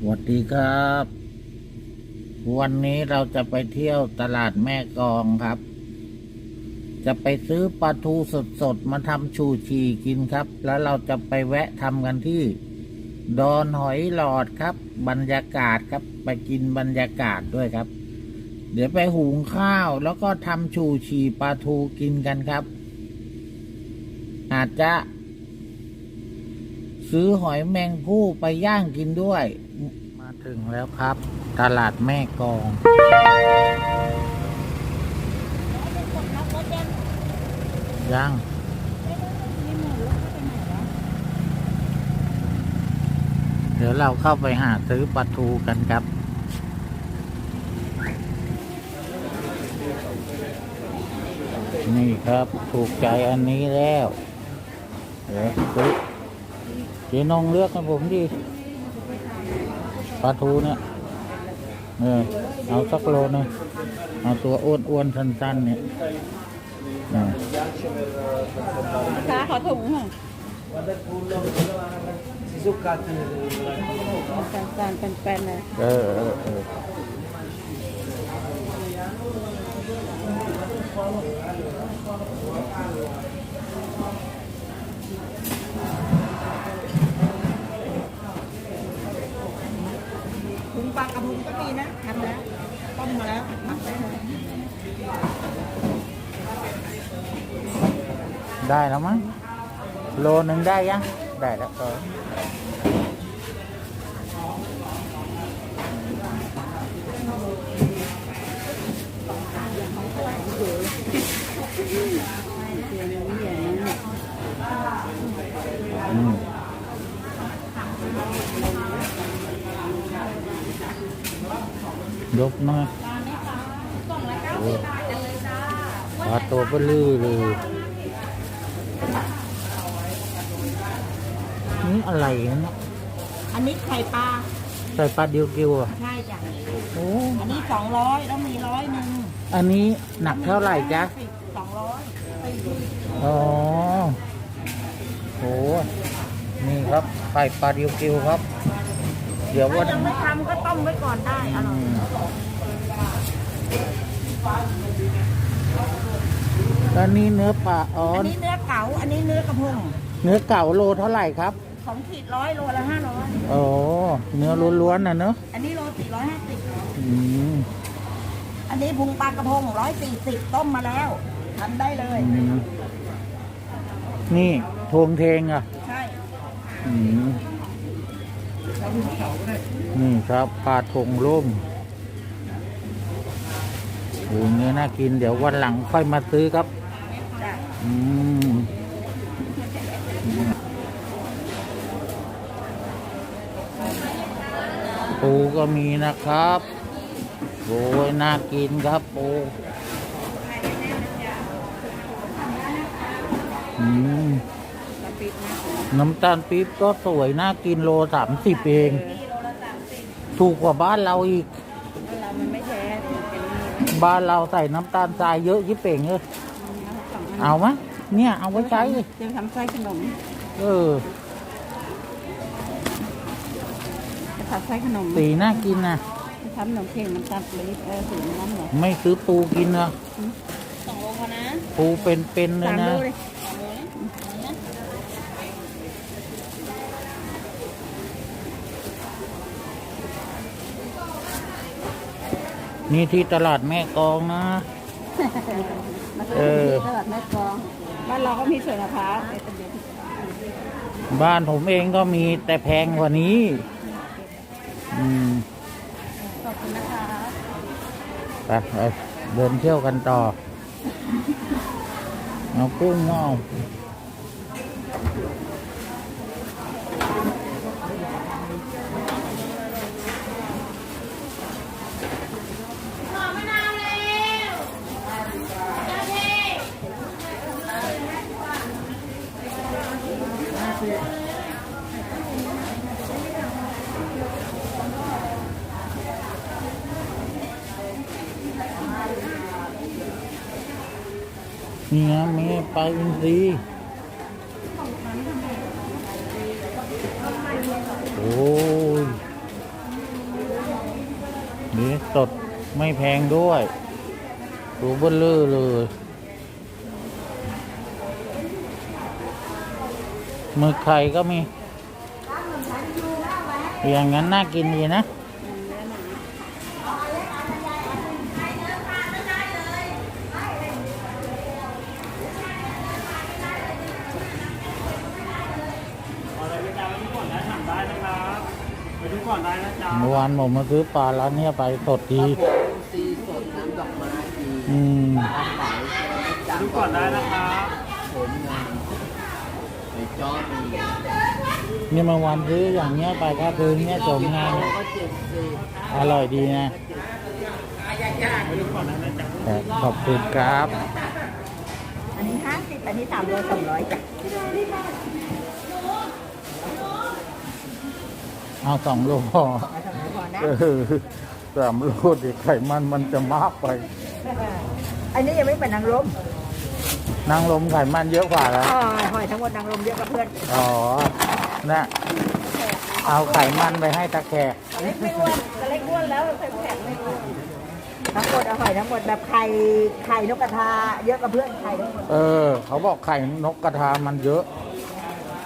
สวัสดีครับ วันนี้เราจะไปเที่ยวตลาดแม่กองครับ จะไปซื้อปลาทูสดๆ มาทำชูชีกินครับ แล้วเราจะไปแวะทำกันที่ ดอนหอยหลอดครับ บรรยากาศครับ ไปกินบรรยากาศด้วยครับ เดี๋ยวไปหุงข้าวแล้วก็ทำชูชีปลาทูกินกันครับ อาจจะซื้อหอยแมงผู้ไปย่างกินด้วย ถึงแล้วครับ ตลาดแม่กองย่างเดี๋ยวเราเข้าไปหาซื้อปลาทูกันครับ นี่ครับถูกใจอันนี้แล้ว เดี๋ยวซื้อเจ๊นงเลือกให้ผมดิ ปลาทูเนี่ยเออเอาสักโลหนึงเอาตัวอ้วนๆสั้นๆเนี่ยเออค้าขอถุงค่ะจานๆเป็นๆเลยเออเออเออ ถุงปลา ก็มีนะทำแล้วต้มมาแล้วหมักได้เลยได้แล้วมั้งโลหนึ่งได้ยังได้แล้วก็อืม ยกมาโอ้ปลาตัวเบลือเลยนี่อะไรเนี่ยอันนี้ไข่ปลาใส่ปลาเดียวกิวอะใช่จ้ะโอ้อันนี้สองร้อยแล้วมีร้อยหนึ่งอันนี้หนักเท่าไหร่จ๊ะสองร้อยอ๋อโหนี่ครับไข่ปลาเดียวกิวครับเดี๋ยวถ้าวันยังไม่ทำก็ต้มไว้ก่อนได้อร่อยแล้วนี่เนื้อปลาอ๋ออันนี้เนื้อเก๋าอันนี้เนื้อกระพงเนื้อเก่าโลเท่าไหร่ครับสองขีดร้อยโลละห้าร้อยโอ้เนื้อล้วนๆนะเนอะอันนี้โลสี่ร้อยห้าสิบอืมอันนี้พุงปลากระพงร้อยสี่สิบต้มมาแล้วทำได้เลย อืมนี่ทวงเทงอะ ใช่ อืม นี่ครับปลาทงร่มโอ้เนื้อน่ากินเดี๋ยววันหลังค่อยมาซื้อครับจ้ะอืมปูก็มีนะครับโอ้ยน่ากินครับปูอืม น้ำตาลปี๊บก็สวยน่ากินโลสามสิบเอง ถูกกว่าบ้านเราอีก เรามันไม่แท้เป็นนี่บ้านเราใส่น้ำตาลทรายเยอะยิบเป่งเลยสองอันเอามะเนี่ยเอาไว้ใช้เลยจะทำไส้ขนม เออจะทำไส้ขนมสีน่ากินนะจะทำขนมเค้กมันตัดเลยเออสีน้ำเหรอไม่ซื้อปูกินนะสองโลพอนะปูเป็นๆเลยสามนะโลเลยสามโลนะ นี่ที่ตลาดแม่กลองนะ มาเอซื้ออที่ตลาดแม่กลอง บ้านเราก็มีสวนมะพร้าวแต่เดี๋ยวบ้านผมเองก็มีแต่แพงกว่านี้ อืมขอบคุณนะคะไปไปเดินเที่ยวกันต่อ เอากุ้งงอ นี่ไงมีปลาอินทรีโอ้ยนี่สดไม่แพงด้วยดูเบลเลอร์เลยมึกไข่ก็มีอย่างนั้นน่ากินดีนะ อะไรไปจานไปดูก่อนได้ถามได้นะครับไปดูก่อนได้นะจ๊ะ เมื่อ วานผมมาซื้อปลาร้านเนี้ยไปสดดีซีสดน้ำดอกไม้ดีอืมปลาไหลไปดูก่อนได้นะครับผมงามไอ้จอมีนี่เมื่อวานซื้ออย่างเงี้ยไปก็คือเนี้ยสมงานโลก็เจ็ดสิบอร่อยดีนะไปดูก่อนได้นะจ๊ะครับขอบคุณครับ อันนี้ห้าสิบอันนี้สามโลสองร้อยจ้ะเอาสองโล นะเออสามโลดิไขมันมันจะมากไป อันนี้ยังไม่เป็นนางรมนางลมไขมันเยอะกว่าแล้ว อ๋อหอยทั้งหมดนางรมเยอะกับเพื่อนอ๋อนะเอาไขมันไปให้ตะแขกเล็กไม่อ้วนเล็กอ้วนแล้วใส่แข็งไม่อ้วนทั้งหมดเอาหอยทั้งหมดแบบไข่ไข่นกกระทาเยอะกับเพื่อนไข่ทั้งหมดเออ เขาบอกไข่นกกระทามันเยอะ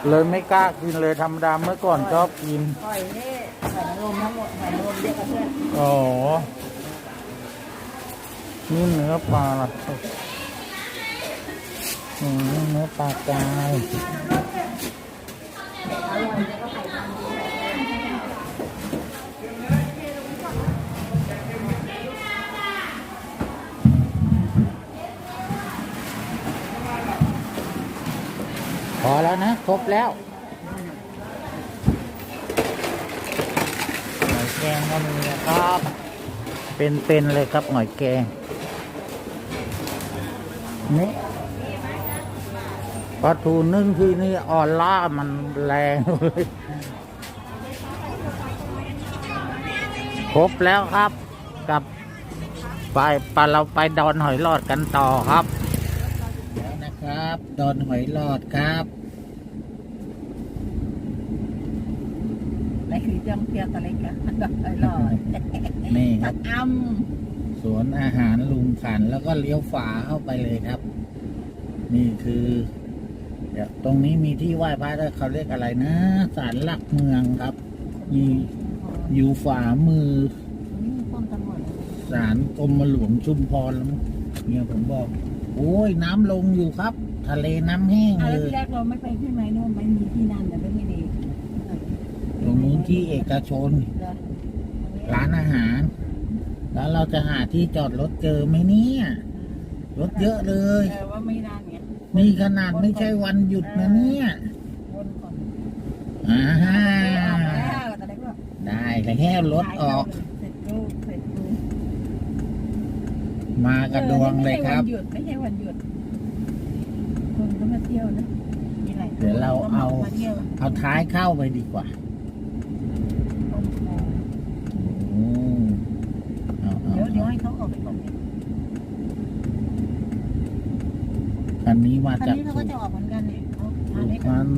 เลยไม่กล้ากินเลยธรรมดาเมื่อก่อนชอบกินหอยนี่ หอยนางรมทั้งหมดหอยนางรมเยอะกับเพื่อนอ๋อ นี่เนื้อปลาล่ะอืมเนื้อปลากายอร่อยแล้วก็ไข่มันดีพอแล้วนะ ครบแล้วหอยแก งก็มีนะครับ เป็นๆเลยครับหอยแกงนี่ปลาทูนึ่งที่นี่ออล่ามันแรงเลยครบแล้วครับกับไปปลาเราไปดอนหอยหลอดกันต่อครับแล้วนะครับ ดอนหอยหลอดครับ นี่คือจ้องเพียงตัวเล็กอะอร่อยนี่ครับอ้สวนอาหารลุงขันแล้วก็เลี้ยวฝาเข้าไปเลยครับ นี่คือเดี๋ยวตรงนี้มีที่ไหว้พระด้วยเขาเรียกอะไรนะศาลหลักเมืองครับ มีอยู่ฝามือนี่ป้อมตำรวจศาลกรมหลวงชุมพรแล้วมั้งเนี่ยผมบอก โอ้ยน้ำลงอยู่ครับ ทะเลน้ำแห้งอะเลแล้วย ที่แรกเราไม่ไปที่ไหนนู่นไม่มีที่นั่นแต่ไม่มีดีตรงนู้น ที่เอกชนเหรอร้านอาหาร แล้วเราจะหาที่จอดรถเจอไหมเนี่ย รถเยอะเลยเออว่าไม่นานไงนี่ขนาดไม่ใช่วันหยุดนะเนี่ยวนก่อนอ่าออกแล้วแต่เล็กว่าได้แล้วรถออก เสร็จลูกเสร็จลูกมากระดวงเลยครับไม่ใช่วันหยุดไม่ใช่วันหยุดคนก็มาเที่ยวนะมีหลายคนเดี๋ยวเราเอามาเที่ยวเอาท้ายเข้าไปดีกว่า ต้มโม โอ้เอา เอาเดี๋ยวเดี๋ยวเอาให้เขาออกไปก่อนเนี่ยคันนี้มาคันจากนี้เขาก็จะออกเหมือนกันเนี่ยเอาทานสุเล็กพรรณ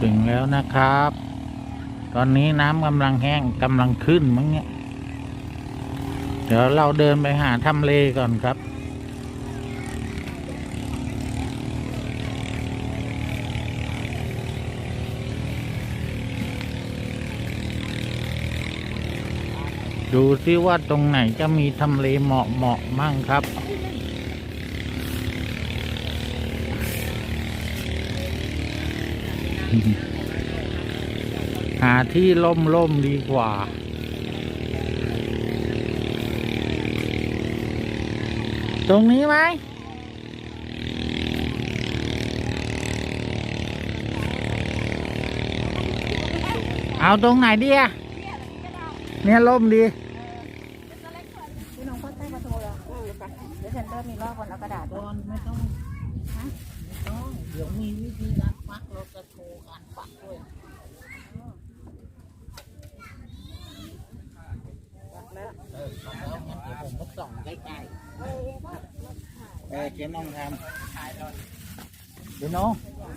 ถึงแล้วนะครับ ตอนนี้น้ำกำลังแห้งกำลังขึ้นมั้งเนี่ย เดี๋ยวเราเดินไปหาทำเลก่อนครับ ดูซิว่าตรงไหนจะมีทำเลเหมาะเหมาะมั่งครับ หาที่ล่มล่มดีกว่า ตรงนี้ไหมเอาตรงไหนดีอะเนี่ยล่มดี พี่น้องก็ใต้ประตูแล้วเดี๋ยวเซ็นเตอร์มีรอบคนเอากระดาษด้วย ไม่ต้องฮะไม่ต้อง เดี๋ยวมีวิธีการปักเราจะโชว์การปักด้วยปักแล้วเออปักแล้วงั้นเดี๋ยวผมก็ส่องใกล้ๆ เออเจ๊น้องทำเจ๊น้อง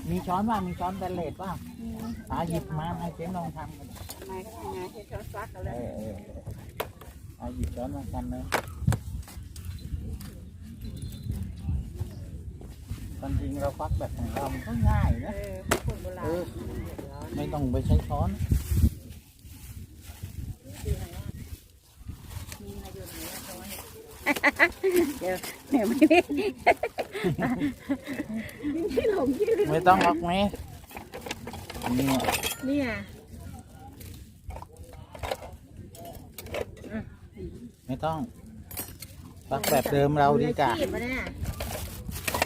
มีช้อนป่ะมีช้อนแบนเลดป่ะเอาหยิบมาให้เจ๊ลองทำกันทำไมก็ยังไงให้ช้อนฟักกันเอเลยอเออเอาหยิบช้อนมากันเลยความจริงเราฟักแบบของเรามันก็ง่ายเอนะอคนโบราณเออไม่ต้องไปใช้ช้อน เดี๋ยวเดี๋ยวไม่ได้ที่หลงที่ลืมไม่ต้องหรอกไหมนี่เนี่ยไม่ต้องฟักแบบเดิมเราดีกว่ามืออาชีพอะเนี่ย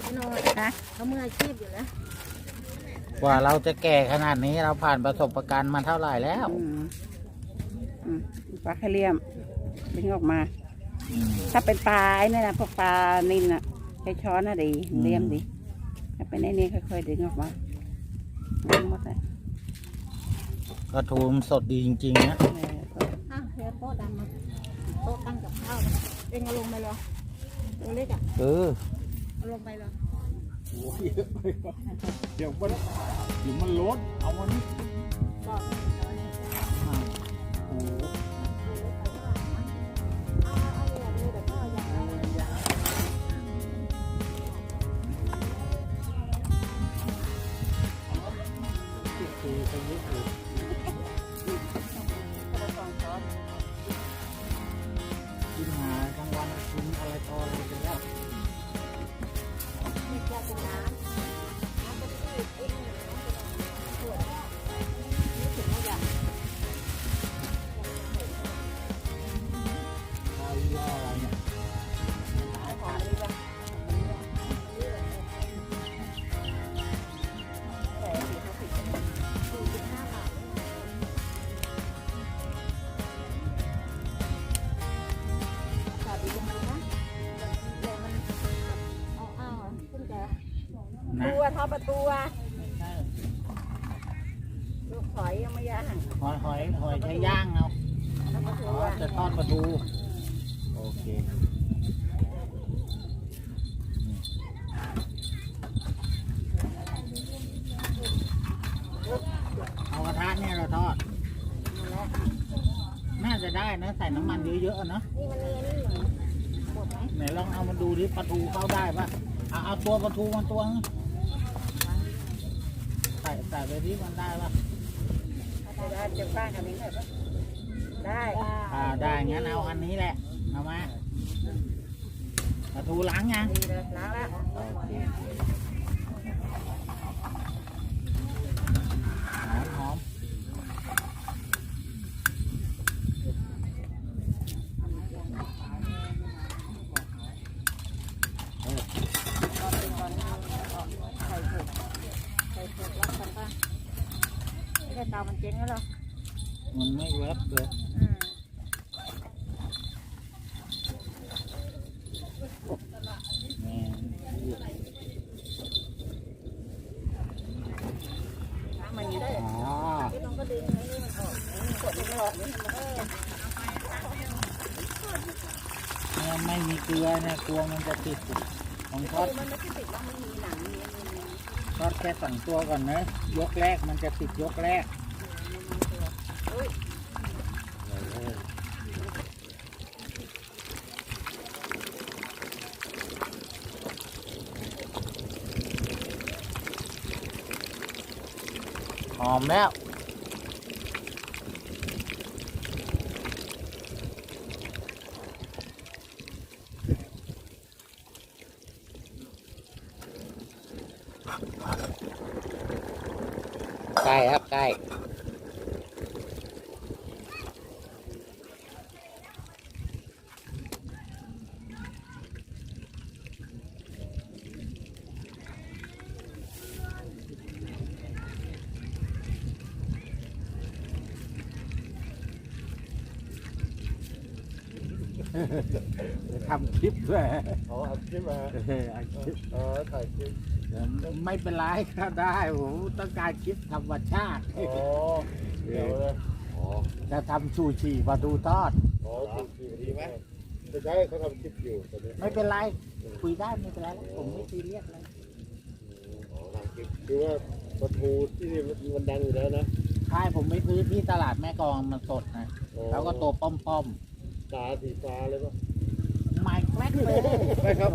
พี่โนดนะเขามืออาชีพอยู่แล้วกว่าเราจะแก่ขนาดนี้เราผ่านประสบการณ์มาเท่าไหร่แล้วอืมอืมปลาแคเรียมดึงออกมาอืม ถ้าเป็นปลาไอ้นี่นะพวกปลานิลน่ะใช้ช้อนน่ะดีอืมเลี่ยมดีถ้าเป็นไอ้นี่ค่อยๆดึงออกมาดึงหมดเลยกระทูมนสดดีจริงๆนะเออก็อ้าวเดี๋ยวโต๊ะดำมาโต๊ะตั้งกับข้าวมาเองเอาลงไปเหรอตัวเล็กอะเออเอาลงไปเหรอเดี๋ยวมันเดี๋ยวมันล้นเอามัน ก็ ประตูอะลูกหอยยังไม่ย่างหอยหอยหอยใช้ย่างเอาทอดประตูอ๋ออะจะทอดปลาทูโอเคเอากระทะเนี่ยเราทอด น่าจะได้นะใส่น้ำมันเยอะๆอะเนอะนี่มันมีอันนี้อยู่หมดไหมไหนลองเอามาดูดิปลาทูเข้าได้ปะเอาเอาตัวปลาทูมาตัวนึงใส่ใส่ ไปที่มันได้ปะได้เจ็บบ้านอันนี้เลยปะได้อ่าได้งั้นเอาอันนี้แหละเอามาปลาทูล้างยังดีเลยล้างแล้ว หอมหอมเออ ใส่เผ็ดใส่เผ็ดรักกันป่ะไม่ได้เตามันเจ๊งแล้วหรอ มันไม่เวฟเลยอืมล้างมันอย่างนี้ได้อ๋อที่น้องก็ดึงไอ้มันออกไม่มีเกลือเนี่ยกลัวมันจะติดของทอดมันไม่ใช่ติดแล้วมันมีหนังมีอันนี้ทอดแค่สองตัวก่อนนะ ยกแรกมันจะติดยกแรก หอมแล้ว ใกล้ครับใกล้ ทำคลิปด้วยอ๋ออัดคลิปมาเอออัดคลิปอ๋อถ่ายคลิปไม่เป็นไรก็ได้ผมต้องการคลิปธรรมชาติอ๋อเดี๋ยวเลยอ๋อจะทำชูชีปลาทูทอดอ๋อถูกดีไหมจะได้เขาทำคลิปอยู่ตอนนี้ไม่เป็นไรคุยได้ไม่เป็นไรผมไม่ซีเรียสเลยอ๋อทำคลิปคือว่าปลาทูที่นี่มันดังอยู่แล้วนะใช่ผมไปซื้อที่ตลาดแม่กลองมันสดนะแล้วก็ตัวป้อม ตาสีฟ้าเลยปะๆไม่แกล้งเลยไม่ครับ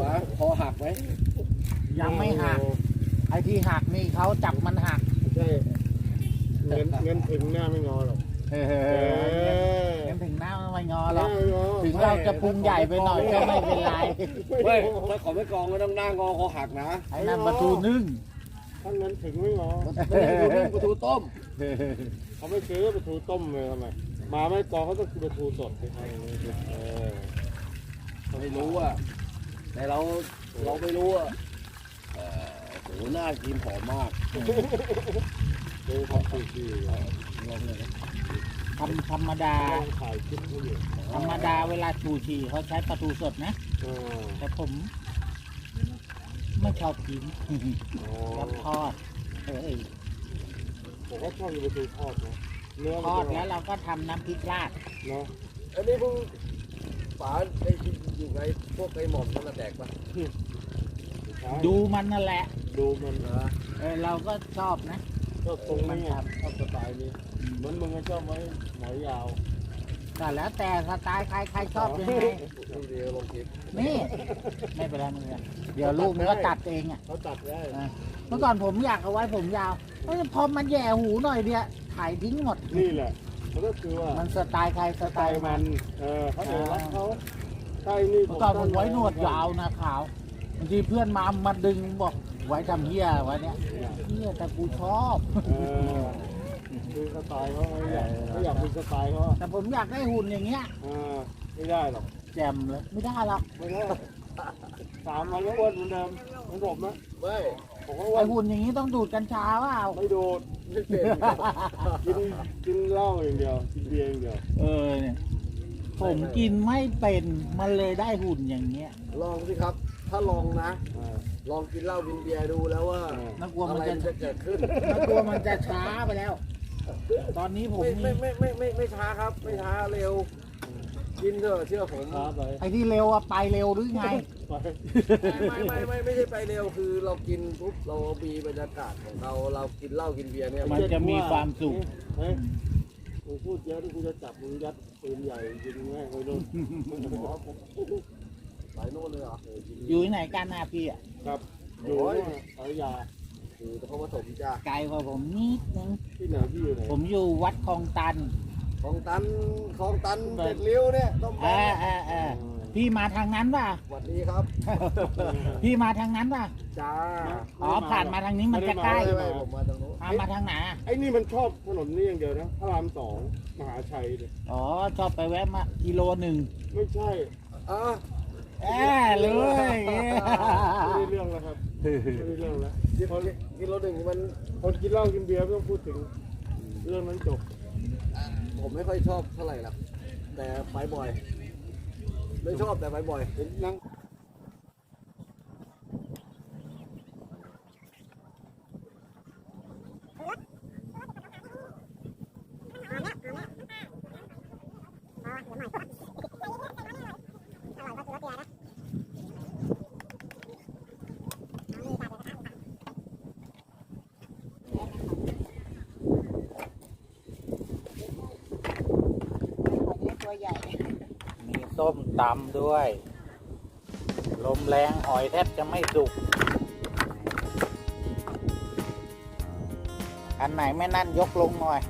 ฝาคอหักไหมยังไม่หัก ไอ้ที่หักนี่เขาจับมันหักใช่เงินเงินถึงหน้าไม่งอหรอกเอเออเงินถึงหน้าไม่งอหรหน้าอกไม่งอถึงเราจะพุงใหญ่ไปหน่อยก็ไม่เป็นไรไม่ถ้าขอไม่กองก็ต้องหน้างอคอหักนะไอ้นั่นประตูนึ่งถ้าเงินถึงไม่งอไม่ใช่ประตูนึ่งประตูต้มเขาไม่ซื้อปลาทูต้มเลยทำไม มาไม่กองเขาต้องกินปลาทูสดสิเออไม่รู้อะแต่เราเราไม่รู้อะเออโหน่ากินหอมมากดูทำสูตรดีลองเลยนะทำธรรมดาลองถ่ายคลิปเขาอยู่ธรรมดาเวลาชูชีเขาใช้ปลาทูสดนะเออแต่ผมไม่ชอบกินอ๋อชอบทอดเอ้ยผมก็ชอบกินปลาทูทอดนะ เนื้อทมันอดจะแล้วเราก็ทำน้ำพริกราดเนาะอันนี้เพิ่งฝาไอ้ที่อยู่ในพวกไอ้หม่อมนั่นน่ะแตกปะดูมันนั่นแหละดูมันเหรอเออเราก็ชอบนะชอบตรงนี้ไงชอบสไตล์นี้เหมือนมึงก็ชอบไหมหมอยยาวก็แล้วแต่สไตล์ใครใครชอบยังไงดูดีลงคลิปนี่ไม่เป็นไรไม่เป็นไรเดี๋ยวลูกมันก็ตัดเองอะเขาตัดได้ เมื่อก่อนผมอยากเอาไว้ผมยาวเอ้ยพอมันแย่หูหน่อยเดียว ถ่ายทิ้งหมด นี่แหละมันก็คือว่ามันสไตล์ใครสสไตไตล์ล์มัมัน น เออเขาเอกลักษณ์เขาใช่นี่เมื่อก่อนผมไว้หนวดยาวนะขาวบางทีเพื่อนมามาดึงบอกไว้ทำเหี้ยไว้เนี้ยเหี้ยแต่กูชอบ เออคือสไตล์เขาเขาอยากเขาอยากเป็นสไตล์เขาแต่ผมอยากได้หุ่นอย่างเงี้ย เออไม่ได้หรอกแจมเลยไม่ได้หรอกไม่ได้สามวันก็อ้วนเหมือนเดิมเหมือนผมนะไม่ ผมก็อ้วไอนหุ่นอย่างนี้ต้องดูดกัญชาเปล่าไม่ดูดไม่เป็นกินกินเหล้าอย่างเดียวกินเบียร์อย่างเดียวเออเนี่ยผมกินไม่เป็นมันเลยได้หุ่นอย่างเงี้ยลองสิครับ ถ้าลองนะเออลองกินเหล้ากินเบียร์ดูแล้วว่าเออน่ากลัวอะมันไรจะมันจะเกิดขึ้น น่ากลัวมันจะช้าไปแล้ว ตอนนี้ผมไม่มีไม่ไม่ไม่ไม่ไม่ช้าครับ ไม่ช้าเร็ว กินเถอะเชื่อผมช้าไปไอ้ที่เร็วอะไปเร็วหรือไง ไปไม่ไม่ไม่ไม่ใช่ไปเร็วคือเรากินปุ๊บเรามีบรรยากาศของเราเรากินเหล้ากินเบียร์เนี่ยมันจะมีความสุขเฮ้ยกูพูดเยอะที่กูจะจับมึงยัดปืนใหญ่ยิงแม่งไปโดนสายโน่นเลยเหรออยู่ที่ไหนกันนะพี่อะครับอยู่เนี่ยสายยาคือเขาผสมจ้าไกลกว่าผมนิดนึงที่ไหนที่อยู่ไหนผมอยู่วัดคลองตัน ของตันของตันเจ็ดริ้วเนี่ยต้องเออเออเออพี่มาทางนั้นป่ะ สวัสดีครับ พี่มาทางนั้นป่ะ จ้าอ๋อ ผ่านมาทางนี้มันจะใกล้ไม่ไม่ผมมาตรงโน้นอะมาทางไหนอะไอ้นี่มันชอบถนนนี่อย่างเดียวนะพระรามสองมหาชัยเนี่ยอ๋อ ชอบไปแวะมากิโลหนึ่งไม่ใช่อะแอบเลยไม่ได้เรื่องแล้วครับไม่ได้เรื่องแล้วกินกินรถหนึ่งมันคนกินเหล้ากินเบียร์ไม่ต้องพูดถึง เรื่องนั้นจบ ผมไม่ค่อยชอบเท่าไหร่หรอกแต่ไปบ่อย ไม่ชอบแต่ไปบ่อยนั่ง ส้มตำด้วย ลมแรงหอยแทบจะไม่สุก อันไหนไม่นั่นยกลงหน่อย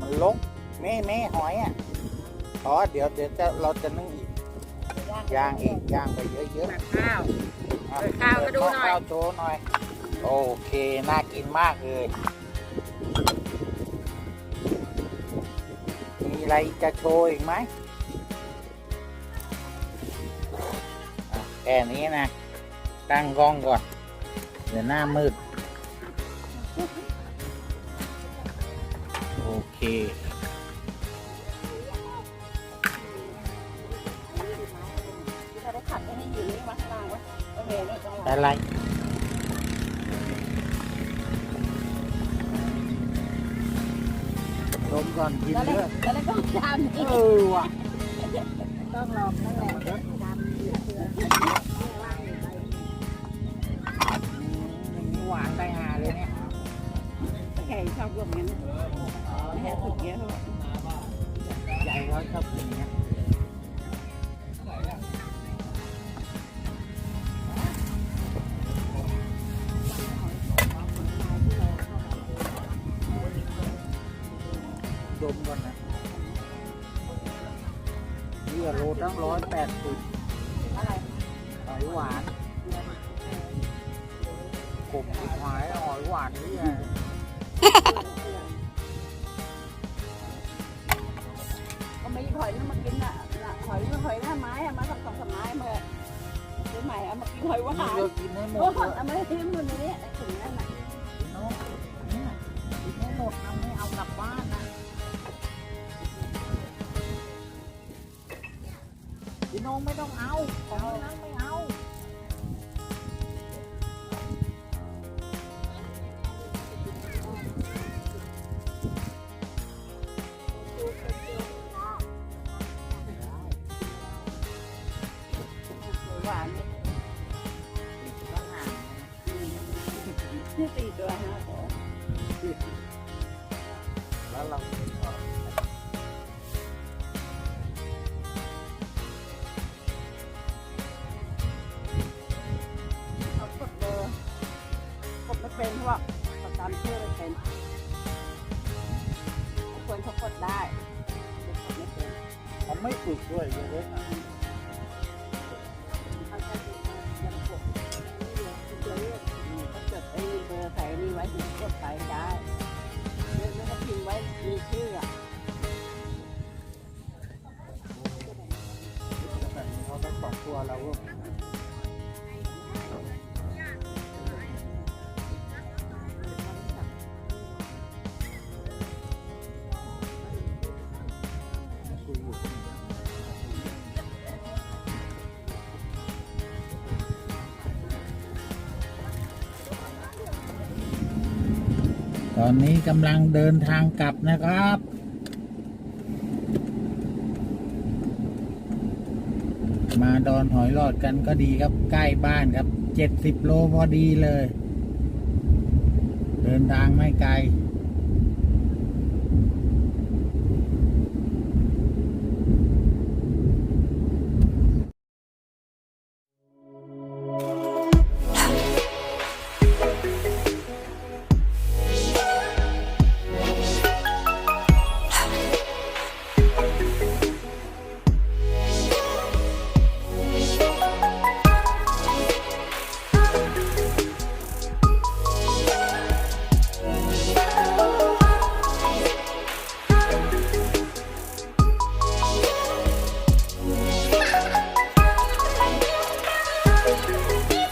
มันลกเม่เม่หอยอะอ๋อเดี๋ยวเดี๋ยวจะเราจะนึ่งอีกย่างอีกย่างไปเยอะหมักข้าวๆอะเปิดข้าวให้ดูหน่อยเปิข้าวโชว์หน่อย โอเค น่ากินมากเลยมีอะไรจะโชว์อีกไหม ค่นี้นะ ตั้งกล้องก่อน เดี๋ยวหน้ามืด โอเคเราได้ขัดให้อยู่นี่มาข้างล่างวะโอเคนี่ตรงหลังอะไรลมก่อนกินแล้วเด้เล็อกแล้วเล็กต้องทำอีกเออว่ะต้องลองนั่นแหละ แค่สุดเยอะเขาบอกใหญ่เขาชอบกินเนี้ยดมก่อนนะเนี่โลตั้งร้อยแปดสิบหอยหวานกบหายหอยหวานนี่ไง หอยหน้าไม้อะมาสองสองสามไม้มาซื้อใหม่เอามากินหอยหวานเรากินให้หมโอ้ดโหเลยเอามาให้ทิ้งบนนี้ไอ้ถุงนั่นน่ะพี่น้องเนี่ยกินให้หมดนะไม่เอากลับบ้านนะพี่น้องไม่ต้องเอาของนั้นไม่ ไม่ฝึ อนนี้กำลังเดินทางกลับนะครับ มาดอนหอยหลอดกันก็ดีครับ ใกล้บ้านครับ เจ็ดสิบโลพอดีเลย เดินทางไม่ไกล